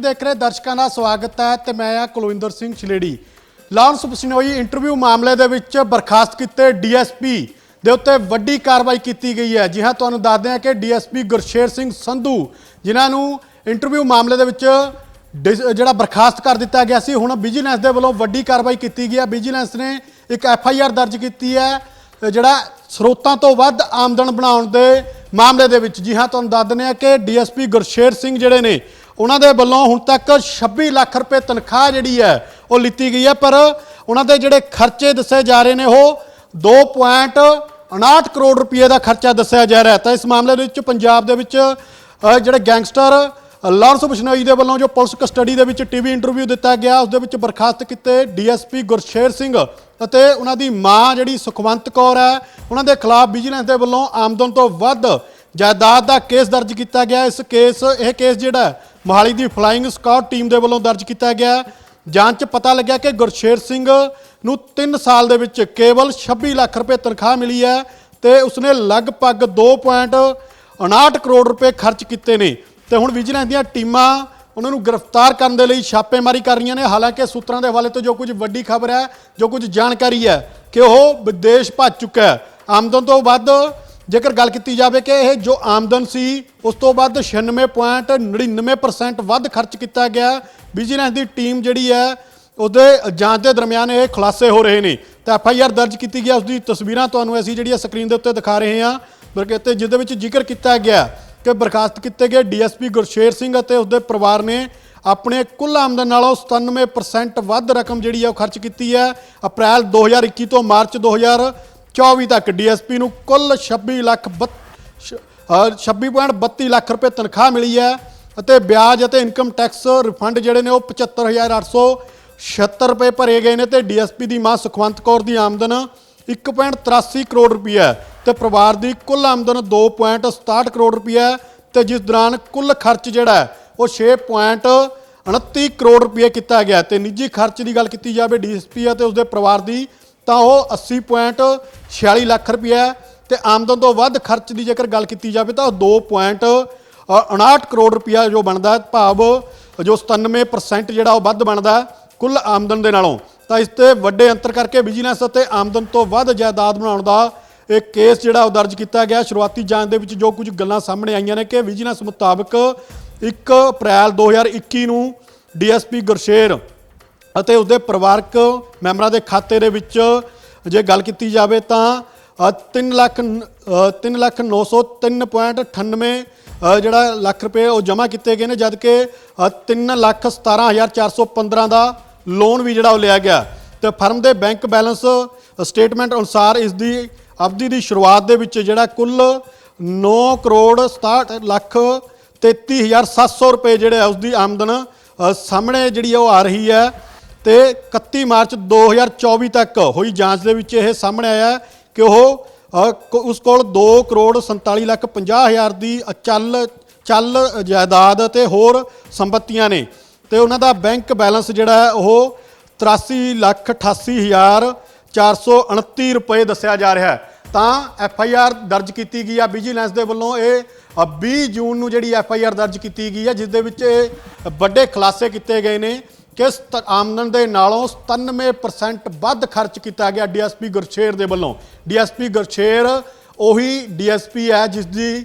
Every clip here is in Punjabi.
ਦੇਖ ਰਹੇ ਦਰਸ਼ਕਾਂ ਦਾ ਸਵਾਗਤ ਹੈ ਤੇ ਮੈਂ ਆ ਕੁਲਵਿੰਦਰ ਸਿੰਘ ਛਲੇੜੀ। ਲਾਰੈਂਸ ਬਿਸ਼ਨੋਈ ਇੰਟਰਵਿਊ ਮਾਮਲੇ ਦੇ ਵਿੱਚ ਬਰਖਾਸਤ ਕੀਤੇ ਡੀਐਸਪੀ ਦੇ ਉੱਤੇ ਵੱਡੀ ਕਾਰਵਾਈ ਕੀਤੀ ਗਈ ਹੈ। ਜੀ ਹਾਂ, ਤੁਹਾਨੂੰ ਦੱਸਦੇ ਹਾਂ ਕਿ ਡੀਐਸਪੀ ਗੁਰਸ਼ੇਰ ਸਿੰਘ ਸੰਧੂ, ਜਿਨ੍ਹਾਂ ਨੂੰ ਇੰਟਰਵਿਊ ਮਾਮਲੇ ਦੇ ਵਿੱਚ ਡਿਸ- ਜਿਹੜਾ ਬਰਖਾਸਤ ਕਰ ਦਿੱਤਾ ਗਿਆ ਸੀ, ਹੁਣ ਵਿਜੀਲੈਂਸ ਦੇ ਵੱਲੋਂ ਵੱਡੀ ਕਾਰਵਾਈ ਕੀਤੀ ਗਈ ਹੈ। ਵਿਜੀਲੈਂਸ ਨੇ ਇੱਕ ਐਫ ਆਈ ਆਰ ਦਰਜ ਕੀਤੀ ਹੈ, ਜਿਹੜਾ ਸਰੋਤਾਂ ਤੋਂ ਵੱਧ ਆਮਦਨ ਬਣਾਉਣ ਦੇ ਮਾਮਲੇ ਦੇ ਵਿੱਚ। ਜੀ ਹਾਂ, ਤੁਹਾਨੂੰ ਦੱਸ ਦਿੰਦੇ ਆ ਕਿ ਡੀਐਸਪੀ ਗੁਰਸ਼ੇਰ ਸਿੰਘ ਜਿਹੜੇ ਨੇ ਉਹਨਾਂ ਦੇ ਵੱਲੋਂ ਹੁਣ ਤੱਕ 26 ਲੱਖ ਰੁਪਏ ਤਨਖਾਹ ਜਿਹੜੀ ਹੈ, ਉਹ ਲਿੱਤੀ ਗਈ ਹੈ, ਪਰ ਉਹਨਾਂ ਦੇ ਜਿਹੜੇ ਖਰਚੇ ਦੱਸੇ ਜਾ ਰਹੇ ਨੇ, ਉਹ 2.59 ਕਰੋੜ ਰੁਪਏ ਦਾ ਖਰਚਾ ਦੱਸਿਆ ਜਾ ਰਿਹਾ ਹੈ। ਤਾਂ ਇਸ ਮਾਮਲੇ ਦੇ ਵਿੱਚ ਪੰਜਾਬ ਦੇ ਵਿੱਚ ਜਿਹੜੇ ਗੈਂਗਸਟਰ ਲਾਰੈਂਸ ਬਿਸ਼ਨੋਈ ਦੇ ਵੱਲੋਂ ਜੋ ਪੁਲਿਸ ਕਸਟਡੀ ਦੇ ਵਿੱਚ ਟੀਵੀ ਇੰਟਰਵਿਊ ਦਿੱਤਾ ਗਿਆ, ਉਸ ਦੇ ਵਿੱਚ ਬਰਖਾਸਤ ਕੀਤੇ ਡੀਐਸਪੀ ਗੁਰਸ਼ੇਰ ਸਿੰਘ ਅਤੇ ਉਹਨਾਂ ਦੀ ਮਾਂ ਜਿਹੜੀ ਸੁਖਵੰਤ ਕੌਰ ਹੈ, ਉਹਨਾਂ ਦੇ ਖਿਲਾਫ ਵਿਜੀਲੈਂਸ ਦੇ ਵੱਲੋਂ ਆਮਦਨ ਤੋਂ ਵੱਧ ਜਾਇਦਾਦ ਦਾ ਕੇਸ ਦਰਜ ਕੀਤਾ ਗਿਆ। ਇਸ ਕੇਸ, ਇਹ ਕੇਸ ਜਿਹੜਾ ਮੋਹਾਲੀ ਦੀ ਫਲਾਈਂਗ ਸਕਾਟ ਟੀਮ ਦੇ ਵੱਲੋਂ ਦਰਜ ਕੀਤਾ ਗਿਆ ਜਾਂਚ 'ਚ ਪਤਾ ਲੱਗਿਆ ਕਿ ਗੁਰਸ਼ੇਰ ਸਿੰਘ ਨੂੰ 3 ਸਾਲ ਦੇ ਵਿੱਚ ਕੇਵਲ 26 ਲੱਖ ਰੁਪਏ ਤਨਖਾਹ ਮਿਲੀ ਹੈ ਤੇ ਉਸਨੇ ਲਗਭਗ 2.59 ਕਰੋੜ ਰੁਪਏ ਖਰਚ ਕੀਤੇ ਨੇ। ਤੇ ਹੁਣ ਵਿਜੀਲੈਂਸ ਦੀਆਂ ਟੀਮਾਂ ਉਹਨਾਂ ਨੂੰ ਗ੍ਰਿਫਤਾਰ ਕਰਨ ਦੇ ਲਈ ਛਾਪੇਮਾਰੀ ਕਰ ਰਹੀਆਂ ਨੇ। ਹਾਲਾਂਕਿ ਸੂਤਰਾਂ ਦੇ ਹਵਾਲੇ ਤੋਂ ਜੋ ਕੁਝ ਵੱਡੀ ਖਬਰ ਹੈ, ਜੋ ਕੁਝ ਜਾਣਕਾਰੀ ਹੈ ਕਿ ਉਹ ਵਿਦੇਸ਼ ਭੱਜ ਚੁੱਕਾ ਹੈ। ਆਮਦਨ ਤੋਂ ਵੱਧ ਜੇਕਰ ਗੱਲ ਕੀਤੀ ਜਾਵੇ ਕਿ ਇਹ ਜੋ ਆਮਦਨ ਸੀ, ਉਸ ਤੋਂ ਵੱਧ 96.99% ਵੱਧ ਖਰਚ ਕੀਤਾ ਗਿਆ। ਵਿਜੀਲੈਂਸ ਦੀ ਟੀਮ ਜਿਹੜੀ ਹੈ, ਉਹਦੇ ਜਾਂਚ ਦੇ ਦਰਮਿਆਨ ਇਹ ਖੁਲਾਸੇ ਹੋ ਰਹੇ ਨੇ। ਤਾਂ ਐਫ ਆਈ ਆਰ ਦਰਜ ਕੀਤੀ ਗਿਆ ਉਸ ਦੀ ਤਸਵੀਰਾਂ ਤੁਹਾਨੂੰ ਅਸੀਂ ਜਿਹੜੀਆਂ ਸਕਰੀਨ ਦੇ ਉੱਤੇ ਦਿਖਾ ਰਹੇ ਹਾਂ। ਬਰਕਤੇ ਜਿਹਦੇ ਵਿੱਚ ਜ਼ਿਕਰ ਕੀਤਾ ਗਿਆ ਕਿ ਬਰਖਾਸਤ ਕੀਤੇ ਗਏ ਡੀਐਸਪੀ ਗੁਰਸ਼ੇਰ ਸਿੰਘ ਅਤੇ ਉਸਦੇ ਪਰਿਵਾਰ ਨੇ ਆਪਣੇ ਕੁੱਲ ਆਮਦਨ ਨਾਲੋਂ 97% ਵੱਧ ਰਕਮ ਜਿਹੜੀ ਹੈ ਉਹ ਖਰਚ ਕੀਤੀ ਹੈ। ਅਪ੍ਰੈਲ 2021 ਤੋਂ ਮਾਰਚ 2024 ਤੱਕ ਡੀਐਸਪੀ ਨੂੰ ਕੁੱਲ 26 ਲੱਖ ਬੱਤ- ਸ਼- ਅ, 26.32 ਲੱਖ ਰੁਪਏ ਤਨਖਾਹ ਮਿਲੀ ਹੈ ਅਤੇ ਵਿਆਜ ਅਤੇ ਇਨਕਮ ਟੈਕਸ ਰਿਫੰਡ ਜਿਹੜੇ ਨੇ ਉਹ 75876 ਰੁਪਏ ਭਰੇ ਗਏ ਨੇ ਤੇ ਡੀਐਸਪੀ ਦੀ ਮਾਂ ਸੁਖਵੰਤ ਕੌਰ ਦੀ ਆਮਦਨ 1.83 ਕਰੋੜ ਰੁਪਏ ਹੈ ਤੇ ਪਰਿਵਾਰ ਦੀ ਕੁੱਲ ਆਮਦਨ 2.67 ਕਰੋੜ ਰੁਪਏ ਹੈ ਤੇ ਜਿਸ ਦੌਰਾਨ ਕੁੱਲ ਖਰਚ ਜਿਹੜਾ ਹੈ ਉਹ 6.29 ਕਰੋੜ ਰੁਪਏ ਕੀਤਾ ਗਿਆ ਤੇ ਨਿੱਜੀ ਖਰਚ ਦੀ ਗੱਲ ਕੀਤੀ ਜਾਵੇ ਡੀਐਸਪੀ ਅਤੇ ਉਸਦੇ ਪਰਿਵਾਰ ਦੀ ਤਾਂ ਉਹ 80.46 ਲੱਖ ਰੁਪਏ ਹੈ ਤੇ ਆਮਦਨ ਤੋਂ ਵੱਧ ਖਰਚ ਦੀ ਜੇਕਰ ਗੱਲ ਕੀਤੀ ਜਾਵੇ ਤਾਂ ਉਹ 2.59 ਕਰੋੜ ਰੁਪਇਆ ਜੋ ਬਣਦਾ ਭਾਵ ਜੋ 97% ਜਿਹੜਾ ਉਹ ਵੱਧ ਬਣਦਾ ਕੁੱਲ ਆਮਦਨ ਦੇ ਨਾਲੋਂ। ਤਾਂ ਇਸ ਤੇ ਵੱਡੇ ਅੰਤਰ ਕਰਕੇ ਵਿਜੀਲੈਂਸ ਅਤੇ ਆਮਦਨ ਤੋਂ ਵੱਧ ਜਾਇਦਾਦ ਬਣਾਉਣ ਦਾ ਇਹ ਕੇਸ ਜਿਹੜਾ ਉਹ ਦਰਜ ਕੀਤਾ ਗਿਆ। ਸ਼ੁਰੂਆਤੀ ਜਾਂਚ ਦੇ ਵਿੱਚ ਜੋ ਕੁਝ ਗੱਲਾਂ ਸਾਹਮਣੇ ਆਈਆਂ ਨੇ ਕਿ ਵਿਜੀਲੈਂਸ ਮੁਤਾਬਕ 1 ਅਪ੍ਰੈਲ 2021 ਨੂੰ ਡੀਐਸਪੀ ਗੁਰਸ਼ੇਰ ਅਤੇ ਉਸਦੇ ਪਰਿਵਾਰਕ ਮੈਂਬਰਾਂ ਦੇ ਖਾਤੇ ਦੇ ਵਿੱਚ ਜੇ ਗੱਲ ਕੀਤੀ ਜਾਵੇ ਤਾਂ 3 ਲੱਖ 3 ਲੱਖ 903.98 ਅ, ਜਿਹੜਾ ਲੱਖ ਰੁਪਏ ਉਹ ਜਮ੍ਹਾਂ ਕੀਤੇ ਗਏ ਨੇ ਜਦ ਕਿ 3 ਲੱਖ 17415 ਦਾ ਲੋਨ ਵੀ ਜਿਹੜਾ ਉਹ ਲਿਆ ਗਿਆ। ਤੇ ਫਰਮ ਦੇ ਬੈਂਕ ਬੈਲੈਂਸ ਸਟੇਟਮੈਂਟ ਅਨੁਸਾਰ ਇਸ ਦੀ ਅਵਧੀ ਦੀ ਸ਼ੁਰੂਆਤ ਦੇ ਵਿੱਚ ਜਿਹੜਾ ਕੁੱਲ 9 ਕਰੋੜ 67 ਲੱਖ 33700 ਰੁਪਏ ਜਿਹੜੇ ਆ ਉਸ ਦੀ ਆਮਦਨ ਸਾਹਮਣੇ ਜਿਹੜੀ ਆ ਉਹ ਆ ਰਹੀ ਹੈ। ਤੇ 31 ਮਾਰਚ 2024 ਤੱਕ ਹੋਈ ਜਾਂਚ ਦੇ ਵਿੱਚ ਇਹ ਸਾਹਮਣੇ ਆਇਆ ਕਿ ਉਹ ਉਸ ਕੋਲ 2 ਕਰੋੜ 47 ਲੱਖ 50 ਹਜ਼ਾਰ ਦੀ ਚੱਲ ਚੱਲ ਜਾਇਦਾਦ ਅਤੇ ਹੋਰ ਸੰਪਤੀਆਂ ਨੇ। ਤੇ ਉਹਨਾਂ ਦਾ ਬੈਂਕ ਬੈਲੈਂਸ ਜਿਹੜਾ ਉਹ 83 ਲੱਖ 88 ਹਜ਼ਾਰ 429 ਰੁਪਏ ਦੱਸਿਆ ਜਾ ਰਿਹਾ ਹੈ। ਤਾਂ ਐਫ ਆਈ ਆਰ ਦਰਜ ਕੀਤੀ ਗਈ ਆ ਵਿਜੀਲੈਂਸ ਦੇ ਵੱਲੋਂ ਇਹ ਅ, 20 ਜੂਨ ਨੂੰ ਜਿਹੜੀ ਐਫ ਆਈ ਆਰ ਦਰਜ ਕੀਤੀ ਗਈ ਹੈ ਜਿਸ ਦੇ ਵਿੱਚ ਇਹ ਵੱਡੇ ਖੁਲਾਸੇ ਕੀਤੇ ਗਏ ਨੇ। ਕਿ ਸਤ- ਆਮਦਨ ਦੇ ਨਾਲੋਂ 97% ਵੱਧ ਖਰਚ ਕੀਤਾ ਗਿਆ ਡੀਐਸਪੀ ਗੁਰਸ਼ੇਰ ਦੇ ਵੱਲੋਂ। ਡੀਐਸਪੀ ਗੁਰਸ਼ੇਰ ਉਹੀ ਡੀਐਸਪੀ ਹੈ ਜਿਸ ਦੀ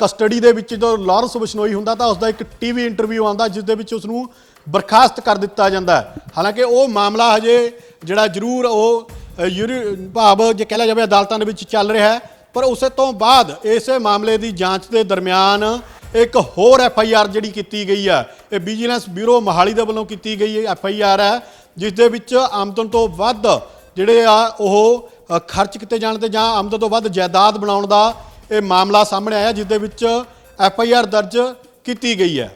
ਕਸਟਡੀ ਦੇ ਵਿੱਚ ਜਦੋਂ ਲਾਰੈਂਸ ਬਿਸ਼ਨੋਈ ਹੁੰਦਾ ਤਾਂ ਉਸ ਦਾ ਇੱਕ ਟੀਵੀ ਇੰਟਰਵਿਊ ਆਉਂਦਾ ਜਿਸ ਦੇ ਵਿੱਚ ਉਸ ਨੂੰ ਬਰਖਾਸਤ ਕਰ ਦਿੱਤਾ ਜਾਂਦਾ ਹਾਲਾਂਕਿ ਉਹ ਮਾਮਲਾ ਹਜੇ ਜਿਹੜਾ ਜ਼ਰੂਰ ਉਹ ਯੂਰੀ, ਭਾਵ ਜੇ ਕਹਿ ਲਿਆ ਜਾਵੇ ਅਦਾਲਤਾਂ ਦੇ ਵਿੱਚ ਚੱਲ ਰਿਹਾ ਹੈ, ਪਰ ਉਸੇ ਤੋਂ ਬਾਅਦ ਇਸੇ ਮਾਮਲੇ ਦੀ ਜਾਂਚ ਦੇ ਦਰਮਿਆਨ ਇੱਕ ਹੋਰ ਐਫ ਆਈ ਆਰ ਜਿਹੜੀ ਕੀਤੀ ਗਈ ਹੈ, ਇਹ ਵਿਜੀਲੈਂਸ ਬਿਊਰੋ ਮੋਹਾਲੀ ਦੇ ਵੱਲੋਂ ਕੀਤੀ ਗਈ ਐਫ ਆਈ ਆਰ ਹੈ, ਜਿਸ ਦੇ ਵਿੱਚ ਆਮਦਨ ਤੋਂ ਵੱਧ ਜਿਹੜੇ ਆ ਉਹ ਖਰਚ ਕੀਤੇ ਜਾਣ ਤੇ ਜਾਂ ਆਮਦਨ ਤੋਂ ਵੱਧ ਜਾਇਦਾਦ ਬਣਾਉਣ ਦਾ ਇਹ ਮਾਮਲਾ ਸਾਹਮਣੇ ਆਇਆ, ਜਿਸ ਦੇ ਵਿੱਚ ਐਫ ਆਈ ਆਰ ਦਰਜ ਕੀਤੀ ਗਈ ਹੈ।